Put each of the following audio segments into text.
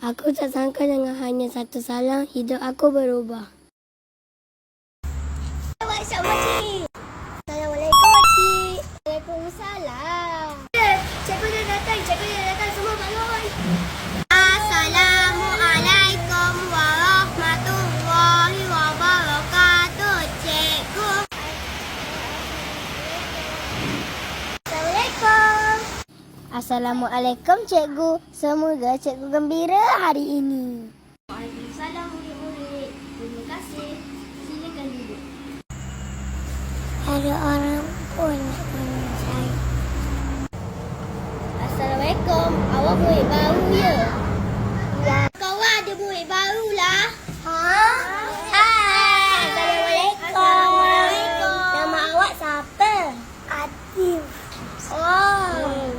Aku tak sangka dengan hanya satu salam, hidup aku berubah. Assalamualaikum cikgu. Semoga cikgu gembira hari ini. Waalaikumsalam murid-murid. Terima kasih. Silakan duduk. Ada orang pun nak tanya saya. Assalamualaikum. Awak murid baru ya? Ya. Kau ada murid baru lah. Ha? Assalamualaikum. Assalamualaikum. Nama awak siapa? Atif. Oh. Oh.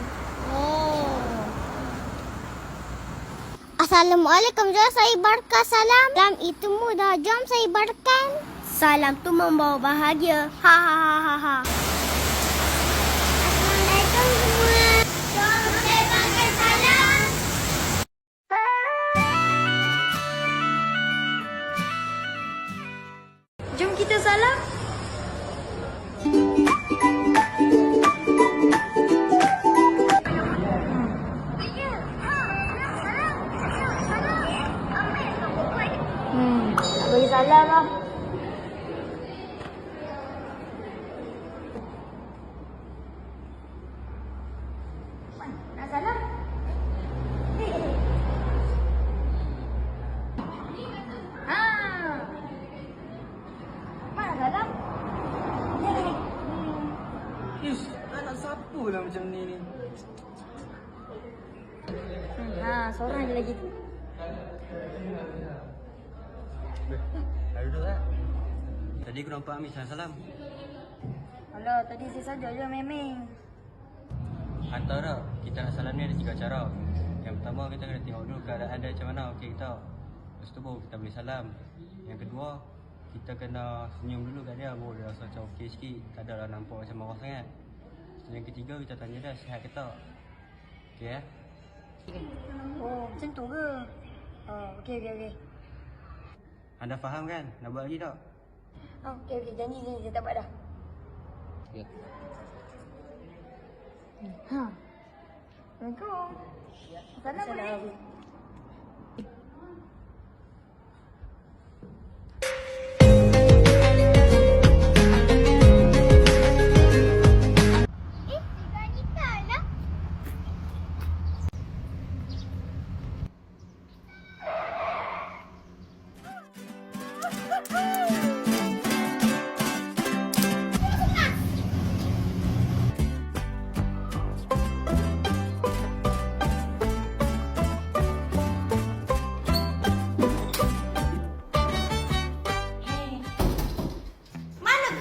Assalamualaikum. Jom saya barkan salam. Salam itu mudah. Jom saya barkan. Salam tu membawa bahagia. Ha ha ha ha ha. Assalamualaikum Dah duduk tak? Tadi aku nampak Amin salam. Alah, tadi saya saja je memeng. Hantar tak? Kita nak salam ni ada tiga cara. Yang pertama kita kena tengok dulu keadaan dia macam mana okey kita. Lepas tu baru kita boleh salam. Yang kedua, kita kena senyum dulu kat dia baru dia rasa macam okey sikit. Tak adalah nampak macam marah sangat. Yang ketiga kita tanya dia sihat ke tak? Okey eh? Oh, macam tu ke? Oh, okey, okey, okey. Anda faham kan? Nak buat lagi tak? Oh, okey, okey. Janji, janji. Saya tak buat dah. Ya. Ha. Assalamualaikum. Salam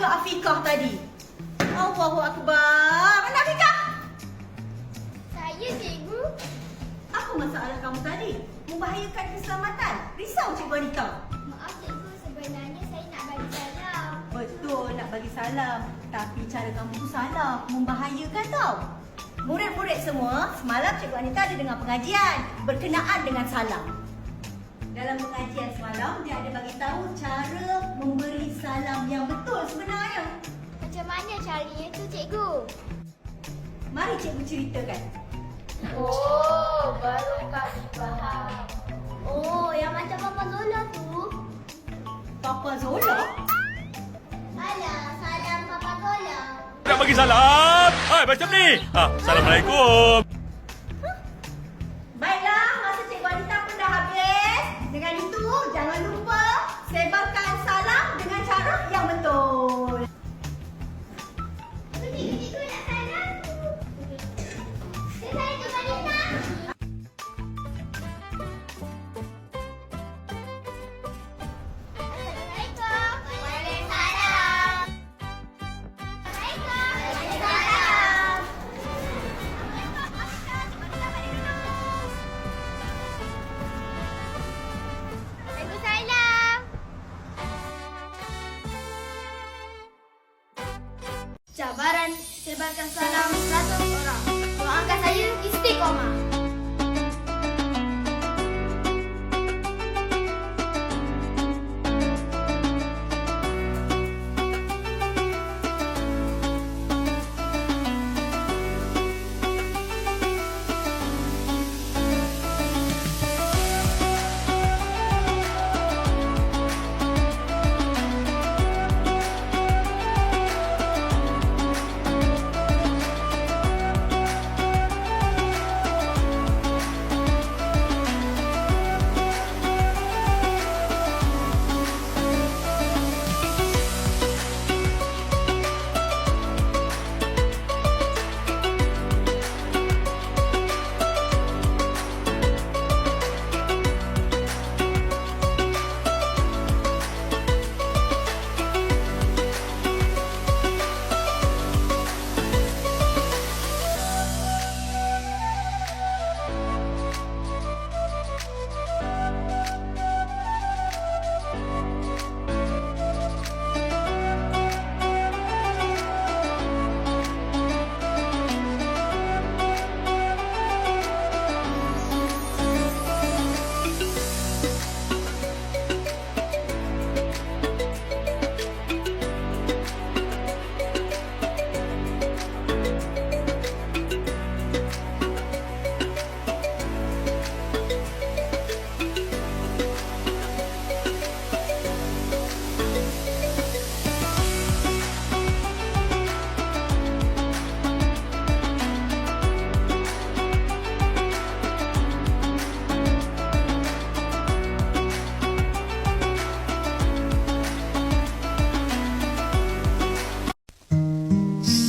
ke Afikah tadi? Allahu Akbar. Mana Afikah? Saya cikgu. Apa masalah kamu tadi? Membahayakan keselamatan. Risau Cikgu Anita. Maaf cikgu, sebenarnya saya nak bagi salam. Betul nak bagi salam. Tapi cara kamu tu salah. Membahayakan tau. Murid-murid semua, semalam Cikgu Anita ada dengar pengajian berkenaan dengan salam. Dalam pengajian semalam, dia ada bagi tahu cara memberi salam yang betul sebenarnya. Macam mana caranya tu cikgu? Mari Cikgu ceritakan. Oh, baru kami faham. Oh, yang macam Papa Zola tu. Papa Zola? Alah, salam Papa Zola. Nak bagi salam. Hai, macam ni. Ha, Assalamualaikum.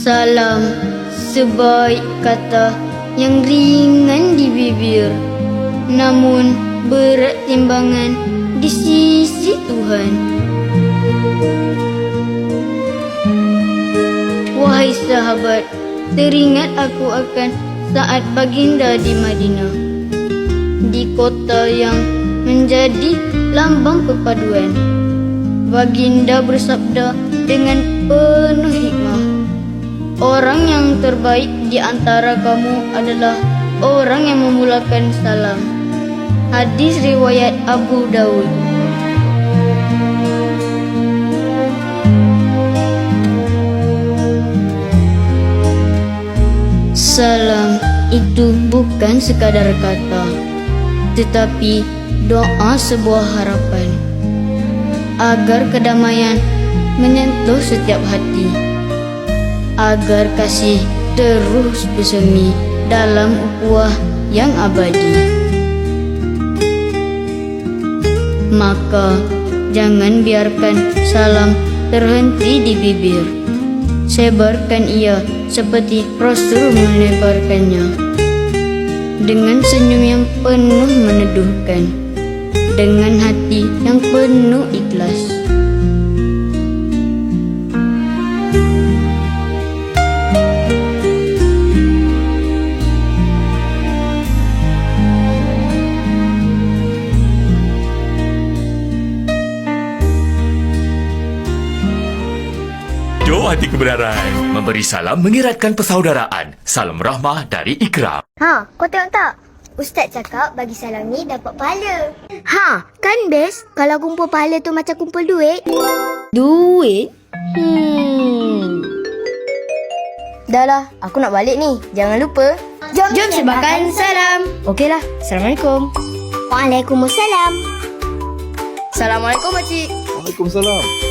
Salam sebaik kata yang ringan di bibir namun berat timbangan di sisi Tuhan. Wahai sahabat, teringat aku akan saat baginda di Madinah. Di kota yang menjadi lambang perpaduan. Baginda bersabda dengan penuh hikmah. Orang yang terbaik di antara kamu adalah orang yang memulakan salam. Hadis riwayat Abu Dawud. Salam itu bukan sekadar kata, tetapi doa sebuah harapan agar kedamaian menyentuh setiap hati, agar kasih terus bersemi dalam ukhuwah yang abadi. Maka jangan biarkan salam terhenti di bibir. Sebarkan ia seperti Rasul menebarkannya. Dengan senyum yang penuh meneduhkan. Dengan hati yang penuh hati kebenaran. Memberi salam mengeratkan persaudaraan. Salam rahmah dari Ikram. Ha, kau tengok tak? Ustaz cakap bagi salam ni dapat pahala. Ha, kan best kalau kumpul pahala tu macam kumpul duit. Duit? Hmm. Dah lah, aku nak balik ni. Jangan lupa. Jom, Jom sebarkan salam. Okeylah. Assalamualaikum. Waalaikumsalam. Assalamualaikum, makcik. Waalaikumsalam.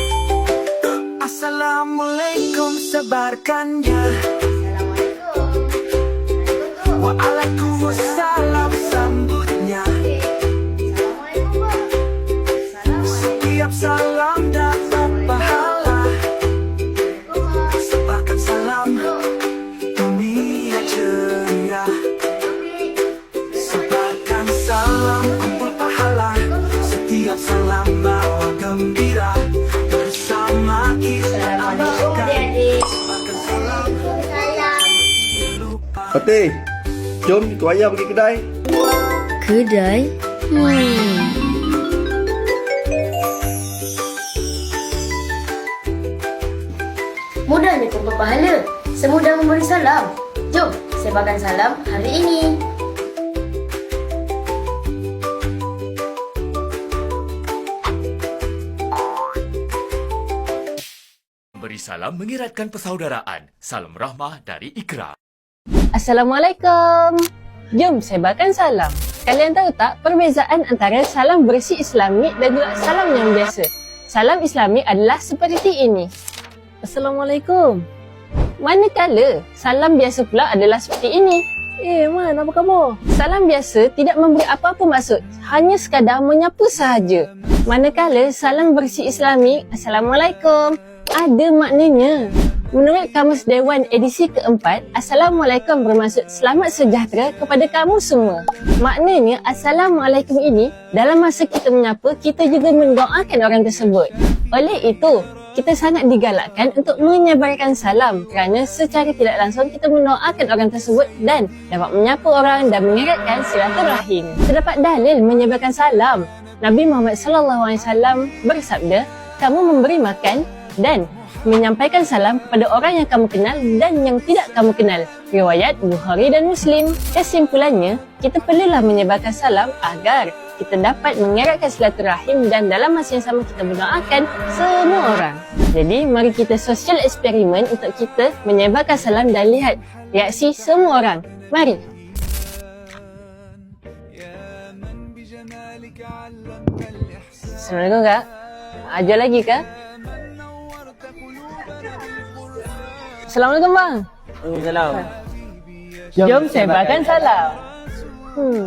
Assalamualaikum sebarkannya. Waalaikumsalam Fatih, jom ikut ayah pergi kedai. Kedai? Hmm. Mudahnya kumpul pahala. Semudah memberi salam. Jom, sebarkan salam hari ini. Memberi salam mengeratkan persaudaraan. Salam rahmah dari Ikram. Assalamualaikum. Jom sebarkan salam. Kalian tahu tak perbezaan antara salam bersih Islami dan juga salam yang biasa? Salam Islami adalah seperti ini. Assalamualaikum. Manakala salam biasa pula adalah seperti ini. Eh, Man, apa khabar? Salam biasa tidak memberi apa-apa maksud. Hanya sekadar menyapa sahaja. Manakala salam bersih Islami, Assalamualaikum, ada maknanya. Menurut Kamus Dewan edisi keempat, Assalamualaikum bermaksud selamat sejahtera kepada kamu semua. Maknanya, Assalamualaikum ini, dalam masa kita menyapa, kita juga mendoakan orang tersebut. Oleh itu, kita sangat digalakkan untuk menyebarkan salam kerana secara tidak langsung kita mendoakan orang tersebut dan dapat menyapa orang dan mengeratkan silaturahim. Terdapat dalil menyebarkan salam. Nabi Muhammad wasallam bersabda, "Kamu memberi makan dan menyampaikan salam kepada orang yang kamu kenal dan yang tidak kamu kenal." Riwayat Bukhari dan Muslim. Kesimpulannya, kita perlulah menyebarkan salam agar kita dapat mengeratkan silaturahim dan dalam masa yang sama kita mendoakan semua orang. Jadi, mari kita sosial eksperimen untuk kita menyebarkan salam dan lihat reaksi semua orang. Mari. Assalamualaikum kak. Ajar lagi kak? Assalamualaikum bang. Waalaikumsalam. Jom sebarkan salam. Hmm.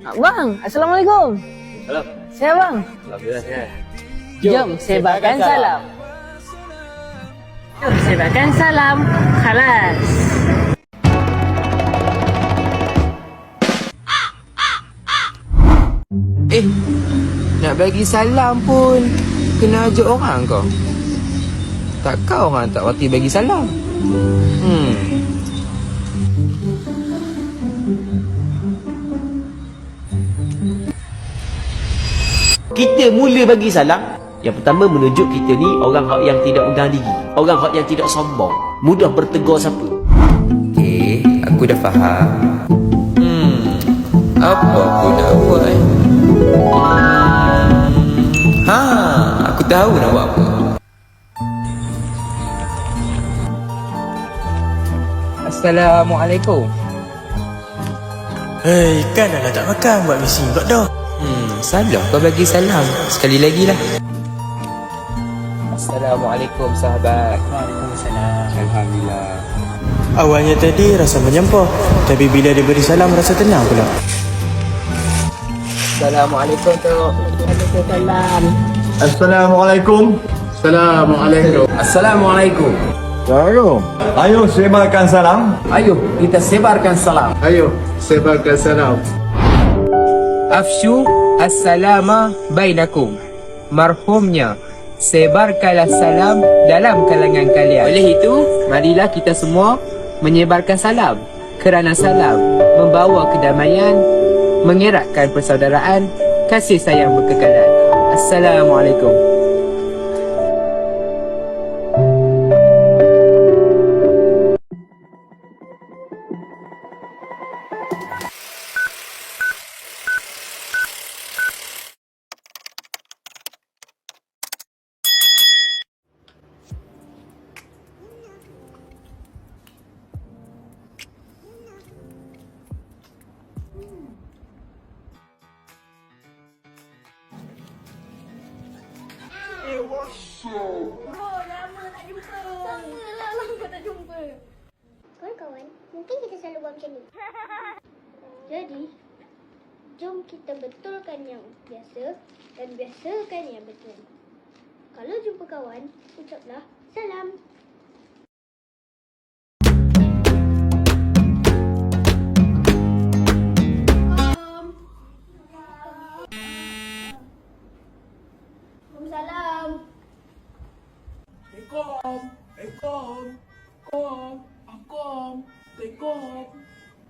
Ah, Bang, Assalamualaikum. Salam. Siapa bang? Alhamdulillah sihat. Jom sebarkan salam. Jom sebarkan salam. Khalas. Eh, nak bagi salam pun kena ajak orang kau. Takkan orang tak reti bagi salam? Hmm. Kita mula bagi salam Yang pertama menunjuk kita ni Orang hak yang tidak pegang diri Orang hak yang tidak sombong Mudah bertegur siapa Okey, aku dah faham. Hmm. Apa aku nak buat eh? Hmm. Ha, aku tahu nak buat apa. Assalamualaikum. Hei, kan dah tak makan buat misi kau dah. Hmm, salah kau bagi salam. Sekali lagi lah. Assalamualaikum sahabat. Waalaikumsalam. Alhamdulillah. Awalnya tadi rasa menyampah, tapi bila dia beri salam rasa tenang pula. Assalamualaikum tu. Waalaikumsalam. Assalamualaikum. Assalamualaikum. Assalamualaikum. Assalamualaikum. Ayo sebarkan salam. Ayo kita sebarkan salam. Ayo, sebarkan salam. Afshu as-salama bainakum. Marhumnya sebarkanlah salam dalam kalangan kalian. Oleh itu, marilah kita semua menyebarkan salam. Kerana salam membawa kedamaian, mengeratkan persaudaraan, kasih sayang berkekalan. Assalamualaikum. Kawan-kawan, mungkin kita selalu buat macam ni. Jadi, jom kita betulkan yang biasa dan biasakan yang betul. Kalau jumpa kawan, ucaplah salam. Salam.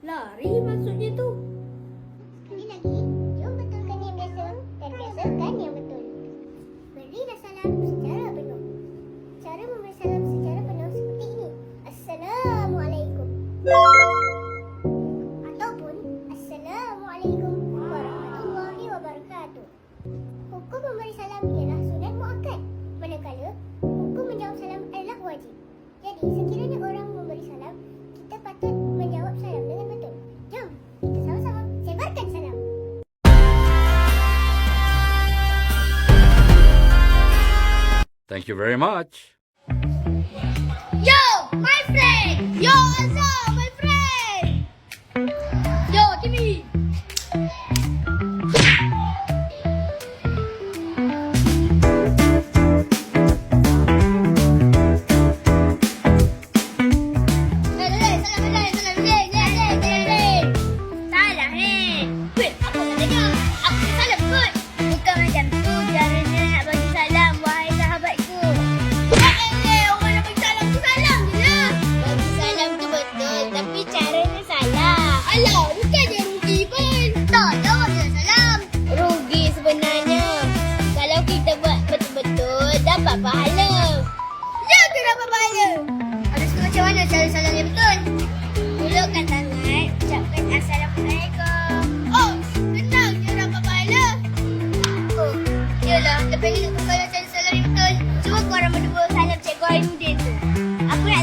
Lari maksudnya tu. Thank you very much. Yo, my friend! Yo,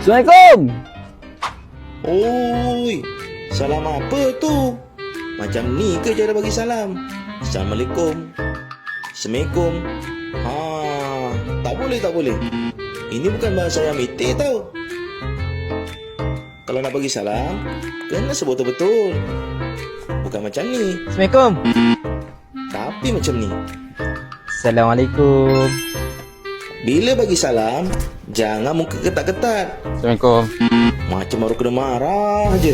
Assalamualaikum. Oi, salam apa tu? Macam ni ke cara bagi salam? Assalamualaikum. Assalamualaikum. Ha, tak boleh, tak boleh. Ini bukan bahasa yang mitik tau. Kalau nak bagi salam, kena sebut betul-betul. Bukan macam ni, Assalamualaikum. tapi macam ni. Assalamualaikum. Bila bagi salam, jangan muka ketat-ketat. Assalamualaikum. Macam baru kena marah je.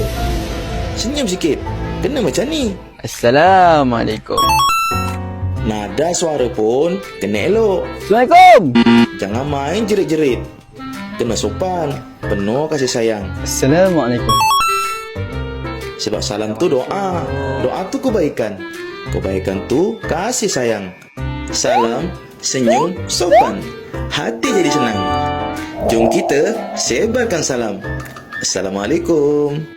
Senyum sikit. Kena macam ni. Assalamualaikum. Nada suara pun kena elok. Assalamualaikum. Jangan main jerit-jerit. Kena sopan, penuh kasih sayang. Assalamualaikum. Sebab salam tu doa. Doa tu kebaikan. Kebaikan tu kasih sayang. Salam, senyum, sopan. Hati jadi senang. Jom kita sebarkan salam. Assalamualaikum.